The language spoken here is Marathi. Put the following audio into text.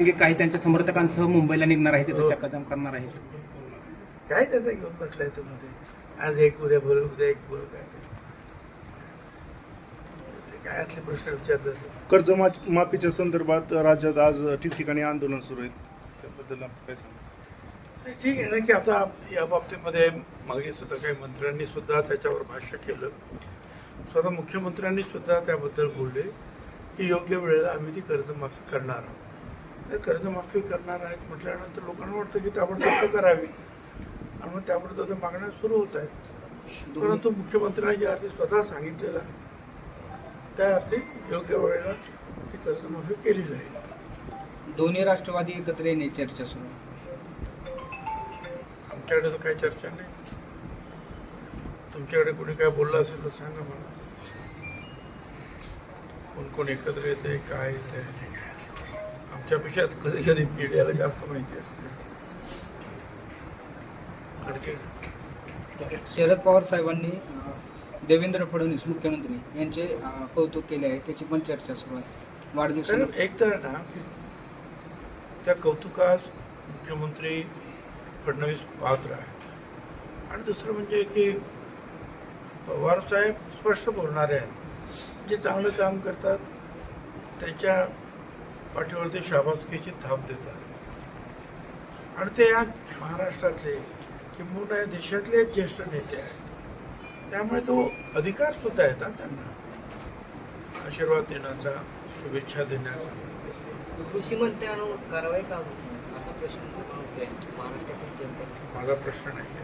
की काही त्यांच्या समर्थकांसह मुंबईला निघणार आहेत तिथे चक्काजाम करणार आहेत. काय त्याचं घेऊन बसलाय तू मध्ये? आज एक उद्या बोल उद्या एक बोल काय ते. काय आतले प्रश्न विचारले कर्ज माफीच्या संदर्भात राज्यात आज ठिकठिकाणी आंदोलन सुरू आहे. त्याबद्दल आपण काय सांगा? ठीक आहे ना की आता या बाबतीमध्ये मागे सुद्धा काही मंत्र्यांनी सुद्धा त्याच्यावर भाष्य केलं. स्वतः मुख्यमंत्र्यांनी सुद्धा त्याबद्दल बोलले की योग्य वेळेला आम्ही ती कर्जमाफी करणार आहोत. कर्जमाफी करणार आहेत म्हटल्यानंतर लोकांना वाटतं की ताबडतोब करावी. आणि मग त्याबद्दल त्या मागण्या सुरू होत आहेत. परंतु मुख्यमंत्र्यांनी ज्या अर्थी स्वतः सांगितलेलं आहे त्या अर्थी योग्य वेळेला ती कर्जमाफी केली जाईल. दोन्ही राष्ट्रवादी एकत्र येण्याची चर्चा सुरू. आमच्याकडे तर काही चर्चा नाही. तुमच्याकडे कोणी काय बोललं असेल तर सांगा मला. कोण कोण एकत्र येते काय येते आमच्यापेक्षा कधी कधी मीडियाला जास्त माहिती असते. आणखी? शरद पवार साहेबांनी देवेंद्र फडणवीस मुख्यमंत्री यांचे कौतुक केले आहे त्याची पण चर्चा सुरू आहे. कारण वाढदिवसाला एक तर ना त्या कौतुकास मुख्यमंत्री फडणवीस पात्र आहेत. आणि दुसरं म्हणजे की पवार साहेब स्पष्ट बोलणारे आहेत. जे चांगलं काम करतात त्याच्या पाठीवरती शाबासकीची थाप देतात. आणि ते या महाराष्ट्रातले किंबहुना या देशातले ज्येष्ठ नेते आहेत. त्यामुळे तो अधिकार सुद्धा येतात त्यांना. आशीर्वाद देण्याचा शुभेच्छा देण्याचा. कृषी मंत्र्यांवर कारवाई का होत नाही? असा प्रश्न महाराष्ट्रातील जनता माझा प्रश्न नाही आहे.